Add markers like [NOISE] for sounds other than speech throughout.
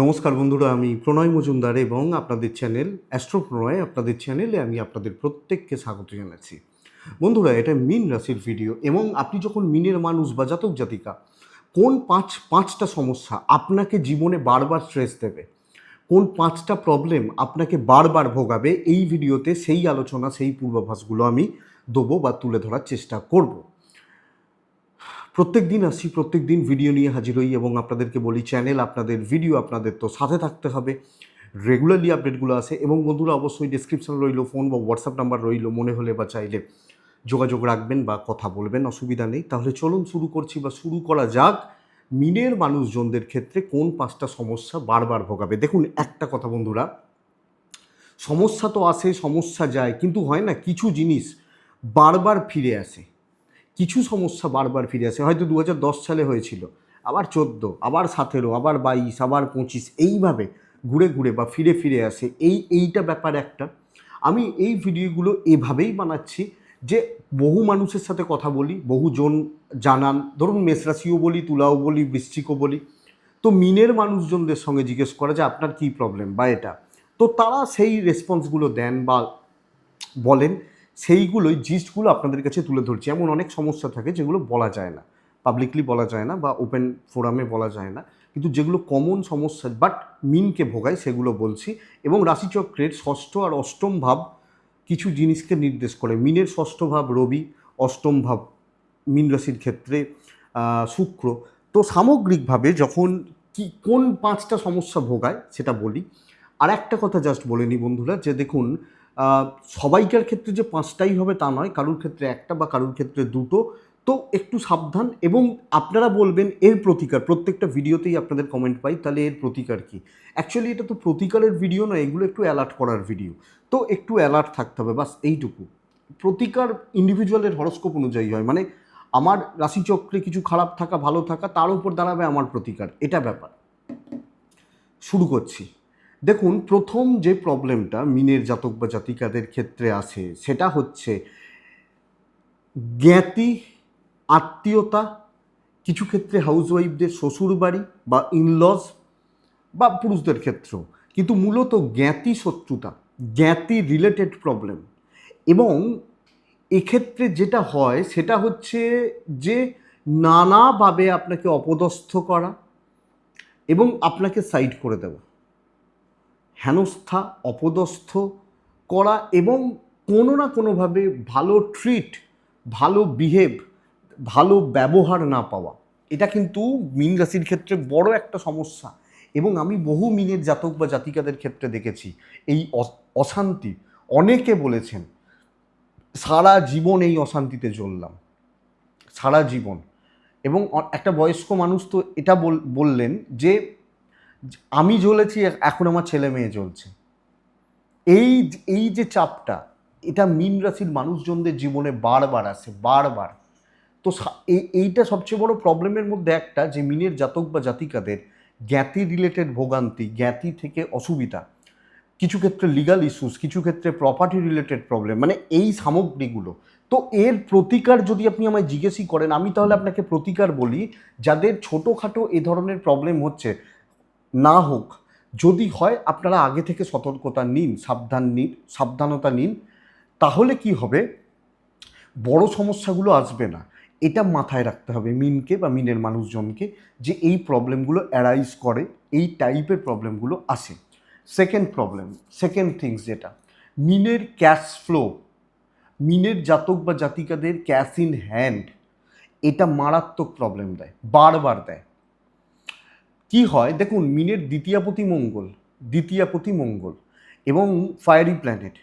নমস্কার বন্ধুরা, আমি প্রণয় মজুমদার এবং আপনাদের চ্যানেল অ্যাস্ট্রো প্রণয় আপনাদের চ্যানেলে আমি আপনাদের প্রত্যেককে স্বাগত জানাচ্ছি। বন্ধুরা, এটা মিন রাশির ভিডিও এবং আপনি যখন মিনের মানুষ বা জাতক জাতিকা, কোন পাঁচ, পাঁচটা সমস্যা আপনাকে জীবনে বারবার স্ট্রেস দেবে? কোন পাঁচটা প্রবলেম আপনাকে বারবার ভোগাবে? এই ভিডিওতে সেই আলোচনা, সেই পূর্বাভাসগুলো আমি দেবো বা তুলে ধরার চেষ্টা করব। প্রত্যেক দিন আসি প্রত্যেক দিন ভিডিও নিয়ে হাজির হই এবং আপনাদেরকে বলি চ্যানেল আপনাদের ভিডিও আপনাদের তো সাথে থাকতে হবে। রেগুলারলি আপডেটগুলো আসে এবং বন্ধুরা অবশ্যই ডিসক্রিপশন রইল ফোন বা হোয়াটসঅ্যাপ নাম্বার রইল, মনে হলে বা চাইলে যোগাযোগ রাখবেন বা কথা বলবেন, অসুবিধা নেই। তাহলে চলুন শুরু করছি বা শুরু করা যাক মিনের মানুষজনদের ক্ষেত্রে কোন পাঁচটা সমস্যা বারবার ভোগাবে। দেখুন, একটা কথা বন্ধুরা, সমস্যা তো আসে, সমস্যা যায়, কিন্তু হয় না, কিছু জিনিস বারবার ফিরে আসে। কিছু সমস্যা বারবার ফিরে আসে। হয়তো দু হাজার দশ সালে হয়েছিল, আবার চোদ্দ, আবার সতেরো, আবার বাইশ, আবার পঁচিশ, এইভাবে ঘুরে ঘুরে বা ফিরে ফিরে আসে। এই, এইটা ব্যাপার একটা। আমি এই ভিডিওগুলো এভাবেই বানাচ্ছি যে বহু মানুষের সাথে কথা বলি, বহুজন জানান, ধরুন মেষরাশিও বলি, তুলাও বলি, বৃশ্চিকও বলি। তো মিনের মানুষজনদের সঙ্গে জিজ্ঞেস করা যে আপনার কী প্রবলেম বা এটা? তো তারা সেই রেসপন্সগুলো দেন বা বলেন। সেইগুলোই জিস্টগুলো আপনাদের কাছে তুলে ধরছি। এমন অনেক সমস্যা থাকে যেগুলো বলা যায় না। পাবলিকলি বলা যায় না বা ওপেন ফোরামে বলা যায় না। কিন্তু যেগুলো কমন সমস্যা বাট মিনকে ভোগায় সেগুলো বলছি এবং রাশিচক্রের ষষ্ঠ আর অষ্টম ভাব কিছু জিনিসকে নির্দেশ করে। মিনের ষষ্ঠ ভাব রবি, অষ্টম ভাব মিন রাশির ক্ষেত্রে শুক্র। তো সামগ্রিকভাবে যখন কি, কোন পাঁচটা সমস্যা ভোগায় সেটা বলি। আর একটা কথা জাস্ট বলে নিই বন্ধুরা, যে দেখুন সবাইকার ক্ষেত্রে যে পাঁচটাই হবে তা নয়, কারুর ক্ষেত্রে একটা বা কারুর ক্ষেত্রে দুটো। তো একটু সাবধান এবং আপনারা বলবেন এর প্রতিকার, প্রত্যেকটা ভিডিওতেই আপনাদের কমেন্ট পাই, তাহলে এর প্রতিকার কি? অ্যাকচুয়ালি এটা তো প্রতিকারের ভিডিও নয়, এগুলো একটু অ্যালার্ট করার ভিডিও। তো একটু অ্যালার্ট থাকতে হবে, বাস এইটুকু। প্রতিকার ইন্ডিভিজুয়ালের হরস্কোপ অনুযায়ী হয় মানে আমার রাশিচক্রে কিছু খারাপ থাকা, ভালো থাকা, তার উপর দাঁড়াবে আমার প্রতিকার, এটা ব্যাপার। শুরু করছি। দেখুন, প্রথম যে প্রবলেমটা মিনের জাতক বা জাতিকাদের ক্ষেত্রে আসে সেটা হচ্ছে জ্ঞাতি, আত্মীয়তা, কিছু ক্ষেত্রে হাউসওয়াইফদের শ্বশুর বাড়ি বা ইনলজ বা পুরুষদের ক্ষেত্রেও। কিন্তু মূলত জ্ঞাতি শত্রুতা, জ্ঞাতি রিলেটেড প্রবলেম এবং এক্ষেত্রে যেটা হয়, সেটা হচ্ছে যে নানাভাবে আপনাকে অপদস্থ করা এবং আপনাকে সাইড করে দেওয়া। হেনস্থা, অপদস্থ করা এবং কোনো না কোনোভাবে ভালো ট্রিট ভালো বিহেভ ভালো ব্যবহার না পাওয়া। এটা কিন্তু মিন রাশির ক্ষেত্রে বড় একটা সমস্যা এবং আমি বহু মিনের জাতক বা জাতিকাদের ক্ষেত্রে দেখেছি এই অশান্তি। অনেকে বলেছেন, সারা জীবন এই অশান্তিতে জ্বললাম। সারা জীবন। এবং একটা বয়স্ক মানুষ তো এটা বল- বললেন যে আমি জ্বলেছি, এখন আমার ছেলে মেয়ে জ্বলছে। এই এই যে চাপটা, এটা মিন রাশির মানুষজনদের জীবনে বারবার আসে, বারবার। তো এই- এইটা সবচেয়ে বড় প্রবলেমের মধ্যে একটা যে মিনের জাতক বা জাতিকাদের জ্ঞাতি রিলেটেড ভোগান্তি, জ্ঞাতি থেকে অসুবিধা। কিছু ক্ষেত্রে লিগাল ইস্যুস কিছু ক্ষেত্রে প্রপার্টি রিলেটেড প্রবলেম মানে এই সামগ্রীগুলো। তো এর প্রতিকার যদি আপনি আমায় জিজ্ঞেসই করেন, আমি তাহলে আপনাকে প্রতিকার বলি, যাদের ছোটোখাটো এ ধরনের প্রবলেম হচ্ছে না হোক, যদি হয় আপনারা আগে থেকে সতর্কতা নিন, সাবধান নিন, সাবধানতা নিন, তাহলে কি হবে? বড় সমস্যাগুলো আসবে না। এটা মাথায় রাখতে হবে মিনকে বা মিনের মানুষজনকে যে এই প্রবলেমগুলো অ্যারাইজ করে, এই টাইপের প্রবলেমগুলো আসে। সেকেন্ড প্রবলেম সেকেন্ড থিংস যেটা, মিনের ক্যাশ ফ্লো মিনের জাতক বা জাতিকাদের ক্যাশ ইন হ্যান্ড এটা মারাত্মক প্রবলেম দেয়, বারবার দেয়। কি হয়? দেখুন, মিনের দ্বিতীয়াপতি মঙ্গল দ্বিতীয়াপতি মঙ্গল এবং ফায়ারি প্ল্যানেট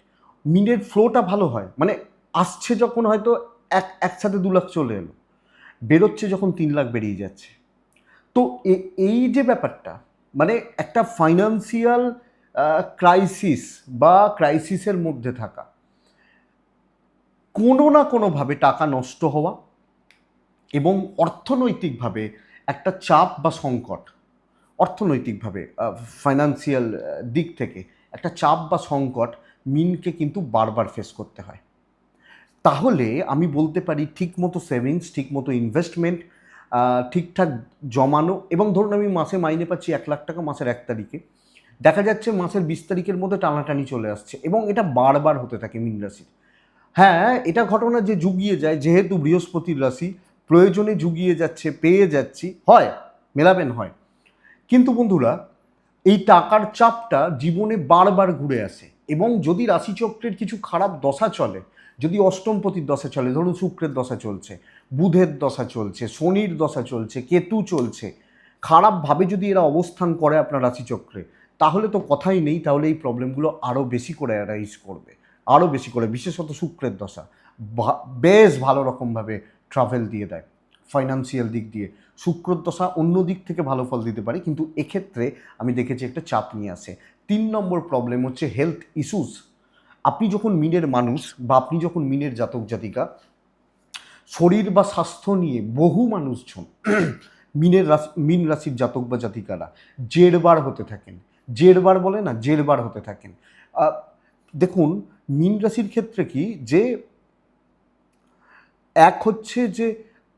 মিনের ফ্লোটা ভালো হয়। মানে আসছে যখন হয়তো এক, একসাথে দু লাখ চলে এলো, বেরোচ্ছে যখন তিন লাখ বেরিয়ে যাচ্ছে। তো এই যে ব্যাপারটা মানে একটা ফাইন্যান্সিয়াল ক্রাইসিস বা ক্রাইসিসের মধ্যে থাকা, কোনো না কোনোভাবে টাকা নষ্ট হওয়া এবং অর্থনৈতিকভাবে একটা চাপ বা সংকট অর্থনৈতিকভাবে ফাইন্যান্সিয়াল দিক থেকে একটা চাপ বা সংকট মিনকে কিন্তু বারবার ফেস করতে হয়। তাহলে আমি বলতে পারি ঠিকমতো সেভিংস ঠিকমতো ইনভেস্টমেন্ট ঠিকঠাক জমানো এবং ধরুন আমি মাসে মাইনে পাচ্ছি এক লাখ টাকা মাসের এক তারিখে। দেখা যাচ্ছে মাসের বিশ তারিখের মধ্যে টানাটানি চলে আসছে এবং এটা বারবার হতে থাকে মীন রাশির। হ্যাঁ এটা ঘটনা যে জুগিয়ে যায়, যেহেতু বৃহস্পতির রাশি, প্রয়োজনে জুগিয়ে যাচ্ছে, পেয়ে যাচ্ছি, হয়, মেলাবেন হয়। কিন্তু বন্ধুরা, এই টাকার চাপটা জীবনে বারবার ঘুরে আসে এবং যদি রাশিচক্রের কিছু খারাপ দশা চলে, যদি অষ্টমপতির দশা চলে, ধরুন শুক্রের দশা চলছে, বুধের দশা চলছে, শনির দশা চলছে, কেতু চলছে, খারাপভাবে যদি এরা অবস্থান করে আপনার রাশিচক্রে, তাহলে তো কথাই নেই, তাহলে এই প্রবলেমগুলো আরও বেশি করে অ্যারাইজ করবে, আরও বেশি করে, বিশেষত শুক্রের দশা বেশ ভালো রকমভাবে ট্রাভেল দিয়ে দেয়। ফাইন্যান্সিয়াল দিক দিয়ে। শুক্রর দশা অন্য দিক থেকে ভালো ফল দিতে পারে, কিন্তু এক্ষেত্রে আমি দেখেছি একটা চাপ নিয়ে আসে। তিন নম্বর প্রবলেম হচ্ছে হেলথ ইস্যুস আপনি যখন মিনের মানুষ বা আপনি যখন মিনের জাতক জাতিকা, শরীর বা স্বাস্থ্য নিয়ে বহু মানুষজন [CLEARS THROAT] মিনের রাশি, মিন রাশির জাতক বা জাতিকারা জেরবার হতে থাকেন। জেরবার বলে না, জেরবার হতে থাকেন। দেখুন, মিন রাশির ক্ষেত্রে কি যে, এক হচ্ছে যে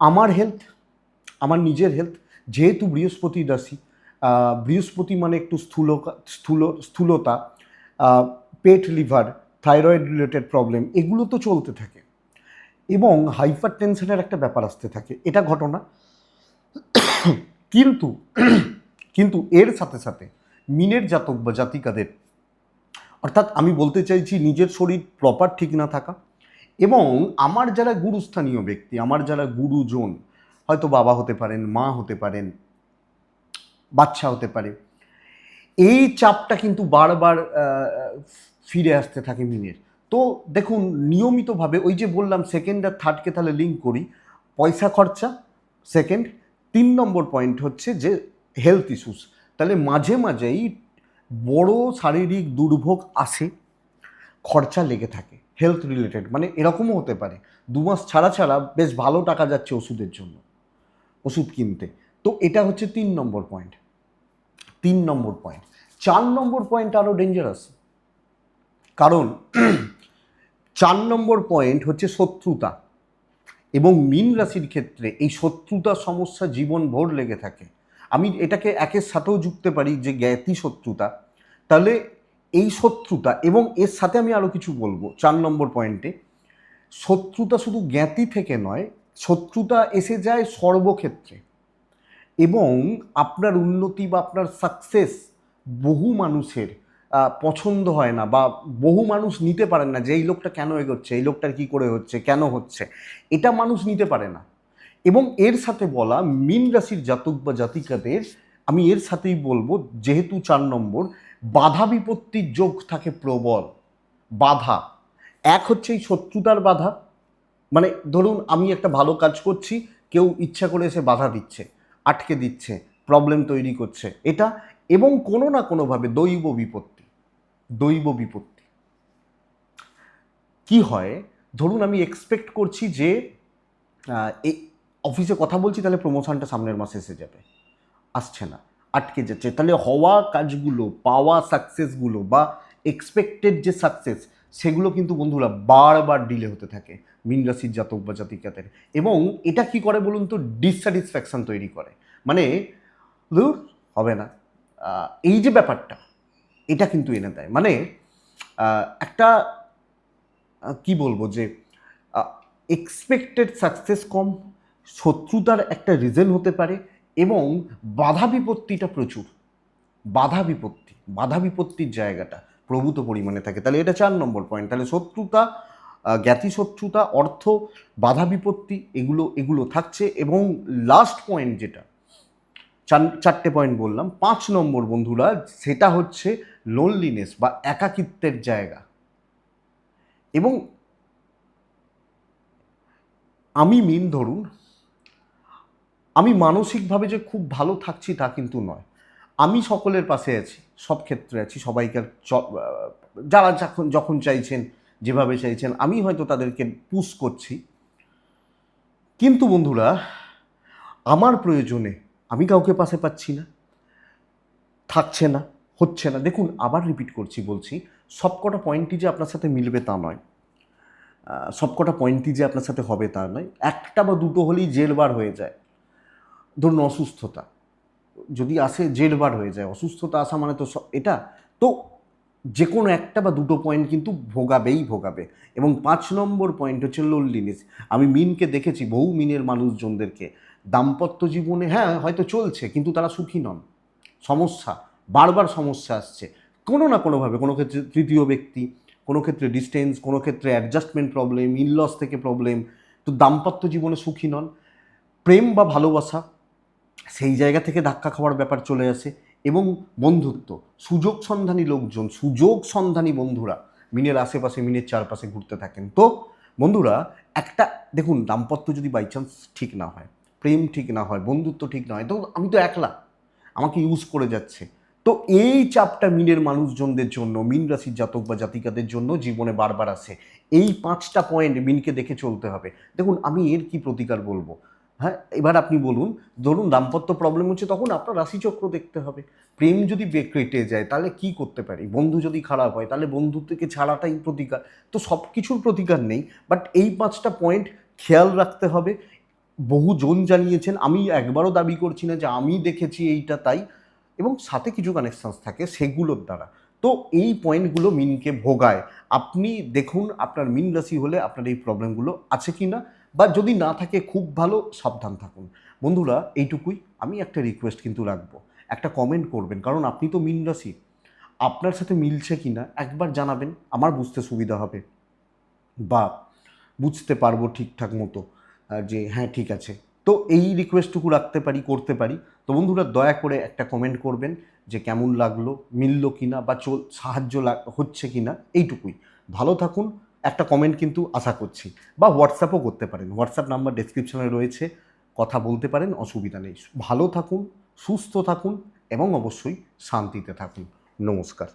আমার হেলথ আমার নিজের হেলথ যেহেতু বৃহস্পতি রাশি বৃহস্পতি মানে একটু স্থূল স্থূল, স্থূলতা পেট, লিভার থাইরয়েড রিলেটেড প্রবলেম এগুলো তো চলতে থাকে। এবং হাইপার টেনশনের একটা ব্যাপার আসতে থাকে। এটা ঘটনা। কিন্তু কিন্তু এর সাথে সাথে মিনের জাতক বা জাতিকাদের, অর্থাৎ আমি বলতে চাইছি নিজের শরীর প্রপার ঠিক না থাকা এবং আমার যারা গুরুস্থানীয় ব্যক্তি, আমার যারা গুরুজন, হয়তো বাবা হতে পারেন, মা হতে পারেন, বাচ্চা হতে পারে, এই চাপটা কিন্তু বারবার ফিরে আসতে থাকে মিনের। তো দেখুন, নিয়মিতভাবে ওই যে বললাম সেকেন্ড আর থার্ডকে তাহলে লিঙ্ক করি, পয়সা খরচা সেকেন্ড তিন নম্বর পয়েন্ট হচ্ছে যে হেলথ ইস্যুস তাহলে মাঝে মাঝেই বড় শারীরিক দুর্ভোগ আসে, খরচা লেগে থাকে। হেলথ রিলেটেড মানে এরকমও হতে পারে। দু মাস ছাড়া ছাড়া বেশ ভালো টাকা যাচ্ছে ওষুধের জন্য, ওষুধ কিনতে। তো এটা হচ্ছে তিন নম্বর পয়েন্ট তিন নম্বর পয়েন্ট চার নম্বর পয়েন্ট আরও ডেঞ্জারাস কারণ [CLEARS THROAT] চার নম্বর পয়েন্ট হচ্ছে শত্রুতা। এবং মীন রাশির ক্ষেত্রে এই শত্রুতা সমস্যা জীবন ভোর লেগে থাকে। আমি এটাকে একের সাথেও যুক্তে পারি যে জ্ঞাতি শত্রুতা। তাহলে এই শত্রুতা এবং এর সাথে আমি আরও কিছু বলব, চার নম্বর পয়েন্টে শত্রুতা শুধু জ্ঞাতি থেকে নয়, শত্রুতা এসে যায় সর্বক্ষেত্রে এবং আপনার উন্নতি বা আপনার সাকসেস বহু মানুষের পছন্দ হয় না বা বহু মানুষ নিতে পারেন না যে এই লোকটা কেন এগোচ্ছে, এই লোকটার কি করে হচ্ছে, কেন হচ্ছে। এটা মানুষ নিতে পারে না। এবং এর সাথে বলা মিন রাশির জাতক বা জাতিকাদের আমি এর সাথেই বলব, যেহেতু চার নম্বর, বাধা বিপত্তির যোগ থাকে প্রবল। বাধা। এক হচ্ছে এই শত্রুতার বাধা। মানে ধরুন, আমি একটা ভালো কাজ করছি, কেউ ইচ্ছা করে এসে বাধা দিচ্ছে, আটকে দিচ্ছে প্রবলেম তৈরি করছে। এটা এবং কোনো না কোনোভাবে দৈব বিপত্তি দৈব বিপত্তি। কি হয়? ধরুন, আমি এক্সপেক্ট করছি যে অফিসে কথা বলছি, তাহলে প্রমোশনটা সামনের মাসে এসে যাবে। আসছে না। আটকে যাচ্ছে। তাহলে হওয়া কাজগুলো, পাওয়া সাকসেসগুলো বা এক্সপেক্টেড যে সাকসেস সেগুলো কিন্তু বন্ধুরা বারবার ডিলে হতে থাকে মিন রাশির জাতক বা জাতিকাদের। এবং এটা কি করে বলুন তো? ডিসস্যাটিসফ্যাকশন তৈরি করে। মানে ধুর, হবে না। এই যে ব্যাপারটা, এটা কিন্তু এনে দেয়। মানে একটা কি বলব যে এক্সপেক্টেড সাকসেস কম, শত্রুতার একটা রিজন হতে পারে এবং বাধা বিপত্তিটা প্রচুর। বাধা বিপত্তি, বাধা বিপত্তির জায়গাটা প্রভূত পরিমাণে থাকে। তাহলে এটা চার নম্বর পয়েন্ট তাহলে শত্রুতা জ্ঞাতি শত্রুতা অর্থ, বাধা বিপত্তি, এগুলো এগুলো থাকছে। এবং লাস্ট পয়েন্ট যেটা, চার, চারটে পয়েন্ট বললাম। পাঁচ নম্বর বন্ধুরা, সেটা হচ্ছে লোনলিনেস বা একাকিত্বের জায়গা। এবং আমি মিন ধরুন আমি মানসিকভাবে যে খুব ভালো থাকছি তা কিন্তু নয়। আমি সকলের পাশে আছি, সব ক্ষেত্রে আছি সবাইকে যারা যখন যখন চাইছেন, যেভাবে চাইছেন, আমি হয়তো তাদেরকে পুশ করছি। কিন্তু বন্ধুরা, আমার প্রয়োজনে আমি কাউকে পাশে পাচ্ছি না, থাকছে না, হচ্ছে না। দেখুন, আবার রিপিট করছি, বলছি, সবকটা পয়েন্টই যে আপনার সাথে মিলবে তা নয়। সবকটা পয়েন্টই যে আপনার সাথে হবে তা নয়। একটা বা দুটো হলেই জেলবার হয়ে যায়। ধরুন অসুস্থতা, যদি আসে জেরবার হয়ে যায়, অসুস্থতা আসা মানে তো এটা, তো যে কোনো একটা বা দুটো পয়েন্ট কিন্তু ভোগাবেই ভোগাবে। এবং পাঁচ নম্বর পয়েন্ট হচ্ছে লোনলিনেস আমি মিনকে দেখেছি, বহু মিনের মানুষজনদেরকে। দাম্পত্য জীবনে হ্যাঁ হয়তো চলছে, কিন্তু তারা সুখী নন। সমস্যা, বারবার সমস্যা আসছে। কোনো না কোনোভাবে, কোনো ক্ষেত্রে তৃতীয় ব্যক্তি, কোনো ক্ষেত্রে ডিস্টেন্স কোনো ক্ষেত্রে অ্যাডজাস্টমেন্ট প্রবলেম ইনলস থেকে প্রবলেম তো দাম্পত্য জীবনে সুখী নন। প্রেম বা ভালোবাসা সেই জায়গা থেকে ধাক্কা খাওয়ার ব্যাপার চলে আসে এবং বন্ধুত্ব, সুযোগ সন্ধানী লোকজন, সুযোগ সন্ধানী বন্ধুরা মিনের আশেপাশে, মিনের চারপাশে ঘুরতে থাকেন। তো বন্ধুরা, একটা দেখুন, দাম্পত্য যদি বাই চান্স ঠিক না হয়, প্রেম ঠিক না হয়, বন্ধুত্ব ঠিক না হয়, তো আমি তো একলা, আমাকে ইউজ করে যাচ্ছে। তো এই চাপটা মিনের মানুষজনদের জন্য, মিন রাশির জাতক বা জাতিকাদের জন্য জীবনে বারবার আসে। এই পাঁচটা পয়েন্ট মিনকে দেখে চলতে হবে। দেখুন, আমি এর কি প্রতিকার বলব? হ্যাঁ এবার আপনি বলুন, ধরুন দাম্পত্য প্রবলেম হচ্ছে, তখন আপনার রাশিচক্র দেখতে হবে। প্রেম যদি কেটে যায়, তাহলে কি করতে পারি? বন্ধু যদি খারাপ হয়, তাহলে বন্ধু থেকে ছাড়াটাই প্রতিকার। তো সব কিছুর প্রতিকার নেই বাট এই পাঁচটা পয়েন্ট খেয়াল রাখতে হবে। বহু জন জানিয়েছেন, আমি একবারও দাবি করছি না যে আমি দেখেছি এইটা তাই, এবং সাথে কিছু কানেকশানস থাকে সেগুলোর দ্বারা। তো এই পয়েন্টগুলো মিনকে ভোগায়। আপনি দেখুন, আপনার মিন রাশি হলে আপনার এই প্রবলেমগুলো আছে কি না বা যদি না থাকে, খুব ভালো, সাবধান থাকুন। বন্ধুরা, এইটুকুই। আমি একটা রিকোয়েস্ট কিন্তু রাখব। একটা কমেন্ট করবেন। কারণ আপনি তো মিন রাশি। আপনার সাথে মিলছে কি না একবার জানাবেন। আমার বুঝতে সুবিধা হবে। বা বুঝতে পারব ঠিকঠাক মতো যে হ্যাঁ ঠিক আছে। তো এই রিকোয়েস্টটুকু রাখতে পারি, করতে পারি। তো বন্ধুরা, দয়া করে একটা কমেন্ট করবেন যে কেমন লাগল, মিললো কি না বা চল, সাহায্য হচ্ছে কি না এইটুকুই। ভালো থাকুন একটা কমেন্ট কিন্তু আশা করছি। বা হোয়াটসঅ্যাপও করতে পারেন। হোয়াটসঅ্যাপ নাম্বার ডেসক্রিপশনে রয়েছে। কথা বলতে পারেন, অসুবিধা নেই। ভালো থাকুন, সুস্থ থাকুন এবং অবশ্যই শান্তিতে থাকুন। নমস্কার।